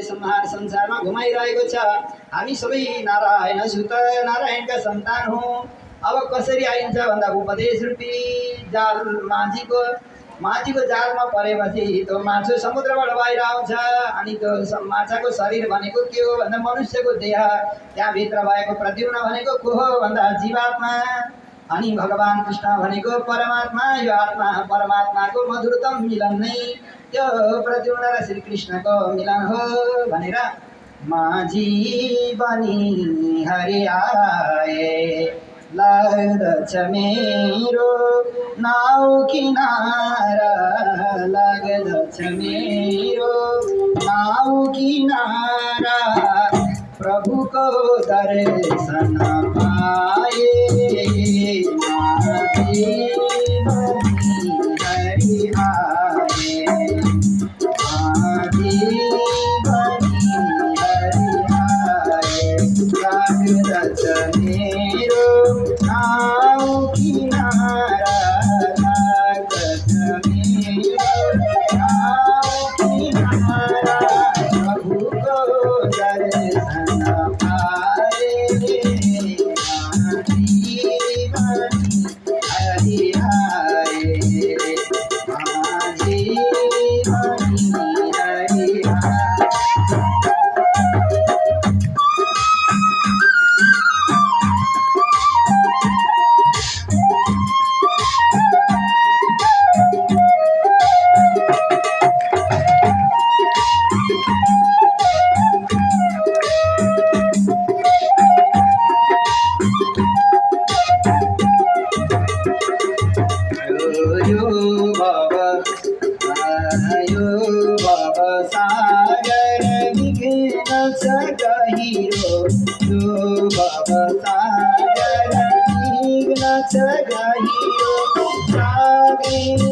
संहार संसारमा घुमाइरहेको छ। हामी सबै नारायण सुत नारायणका सन्तान हौँ। अब कसरी आइन्छ भन्दा उपदेश रूपी जाल माझीको माझीको जालमा परेपछि त्यो माछा समुद्रबाट बाहिर आउँछ। अनि त्यो माछाको शरीर भनेको के हो भन्दा मनुष्यको देह त्यहाँभित्र भएको प्रद्युम्न भनेको को हो भन्दा जीवात्मा। अनि भगवान् कृष्ण भनेको परमात्मा यो आत्मा परमात्माको मधुरतम मिलन नै त्यो प्रद्युम्न र श्रीकृष्णको मिलन हो भनेर माझी बनी हरि आए लाग्दछ मेरो नाउ किनारा लाग्दछ मेरो नाउ किनारा प्रभुको दर्शन विघ्न छ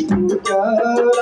साथी चलो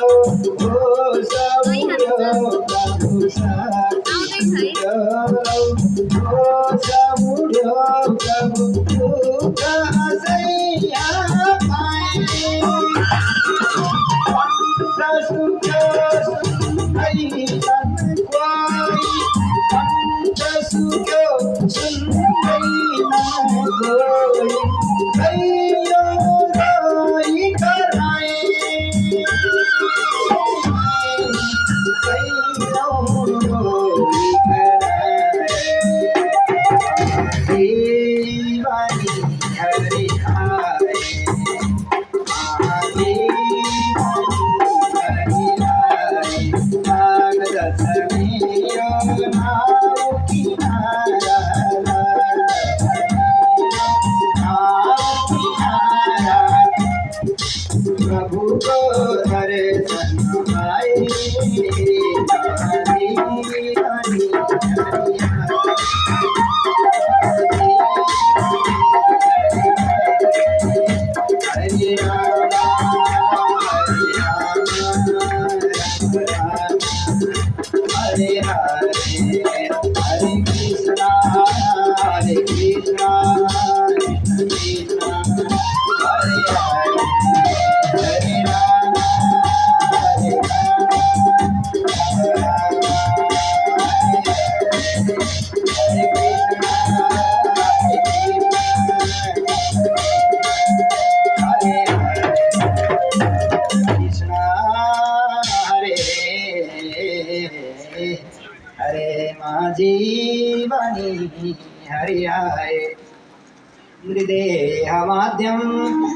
हरियाय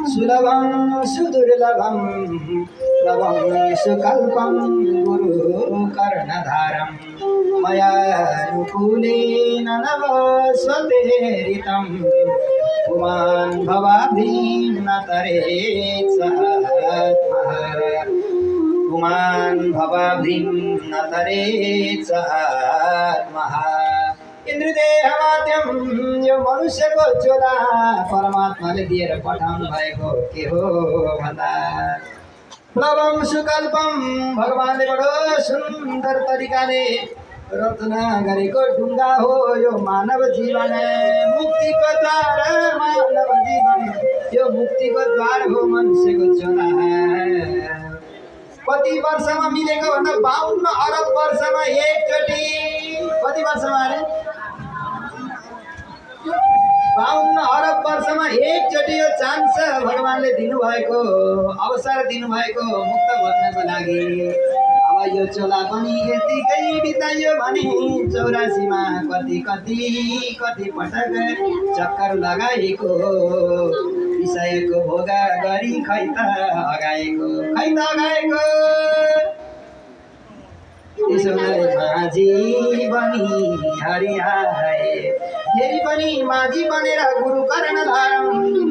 सुलभम सुदुर्लभम सुदुर्लभं, लभं सुकल्पं, गुरुकर्णधारं। नव स्वतेरितं पुमान् भवाभिन्नतरेत् सः पुमान् भवाभिन्नतरेत् सः आत्मः। इन्द्रदेहमाद्यम यो मनुष्यको चोला परमात्माले दिएर पठाउनु भएको के हो भन्दा प्लवम सुकल्पम भगवान्ले बडो सुन्दर तरिकाले रचना गरेको ढुङ्गा हो यो मानव जीवन मुक्तिको द्वार मानव जीवन यो मुक्तिको द्वार हो मनुष्यको चोला कति वर्षमा मिलेको भन्दा बाहन्न अरब वर्षमा एकचोटि कति वर्षमा अरे बाहन्न अरब वर्षमा एकचोटि यो चान्स भगवान्ले दिनुभएको अवसर दिनुभएको मुक्त भन्नको लागि। अब यो चोला पनि यतिकै बिताइयो भने चौरासीमा कति कति कति पटक चक्कर लगाएको विषयको भोगा गरी खै त अगाएको खै त अगाएको। माझी फेरि पनि माझी बनेर गुरु कर्ण धारम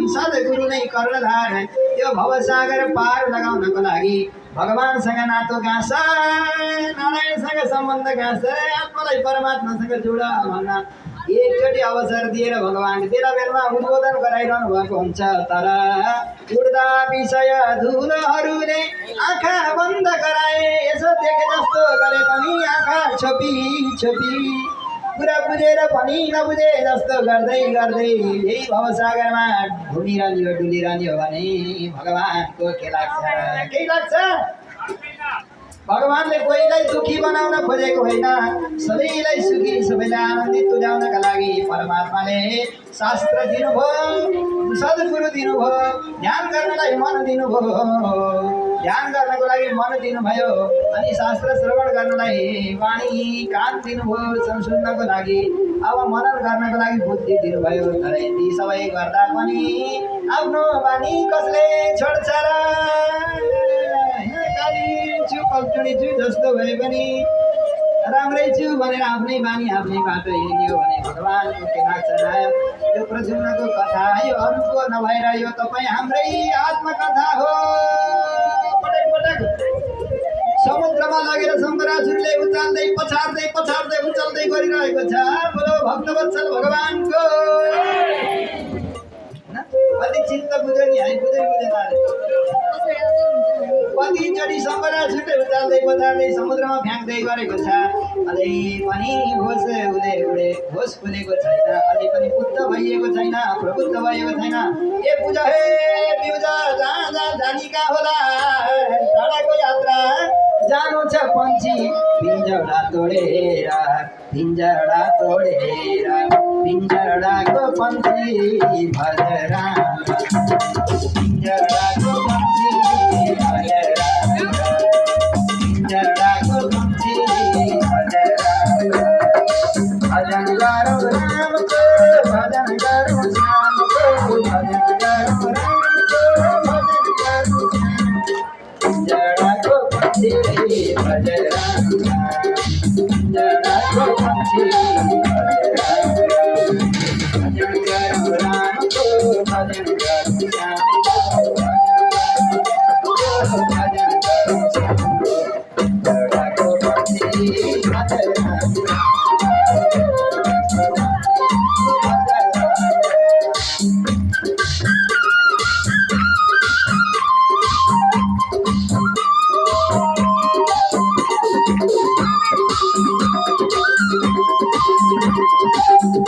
सद्गुरु नै कर्ण धार त्यो भवसागर पार लगाउनको लागि भगवान्सँग नातो गाँस नारायणसँग सम्बन्ध गाँस आत्मालाई परमात्मासँग जोड भन्न एकचोटि अवसर दिएर भगवान्ले बेला बेलामा उद्बोधन गराइरहनु भएको हुन्छ तर उड्दा विषय धुलोहरूले आँखा आँखा छोपी छोपी कुरा बुझेर पनि नबुझे जस्तो गर्दै गर्दै यही भवसागरमा घुमिरहने हो डुलिरहने हो भने भगवान्को के लाग्छ केही लाग्छ भगवान्ले कोहीलाई दुःखी बनाउन खोजेको होइन सबैलाई सुखी सबैलाई आनन्दित तुल्याउनका लागि परमात्माले शास्त्र दिनुभयो सद्गुरु दिनुभयो ध्यान गर्नलाई मन दिनुभयो ध्यान गर्नको लागि मन दिनुभयो अनि शास्त्र श्रवण गर्नलाई वाणी कान दिनुभयो सुन्नको लागि अब मनन गर्नको लागि बुद्धि दिनुभयो। तर यति सबै गर्दा पनि आफ्नो बानी कसले छोड्छ र? काली छु जस्तो भए पनि राम्रै छु भनेर आफ्नै बानी आफ्नै बाटो हिँड्यो भने भगवान्को के लाग्छ यो प्रसन्नको कथा यो अरूको नभएर यो तपाईँ हाम्रै आत्मकथा हो। समुद्रमा लगेर शङ्करासुरले उचाल्दै पछार्दै पछार्दै उचाल्दै गरिरहेको छ। बोलो भक्तवत्सल भगवान्को? कति चित्त बुझ्यो नि है बुझै बुझेन। कतिचोटि शङ्करासुरले उचाल्दै पछार्दै समुद्रमा फ्याँक्दै गरेको छ अझै पनि होस उले उडे होस खुलेको छैन अझै पनि बुद्ध भइएको छैन प्रबुद्ध भएको छैन ए पूजा हे बिउजा जहाँ जहाँ जानिका होला टाढाको यात्रा जानु छ पन्छी पिन्जडा तोडेर पिन्जडा तोडेर पिन्जडाको पन्छी भजरा Thank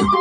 you.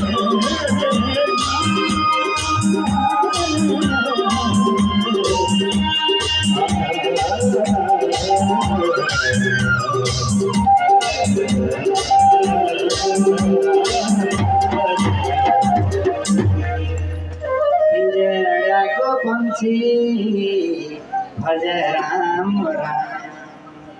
Deus.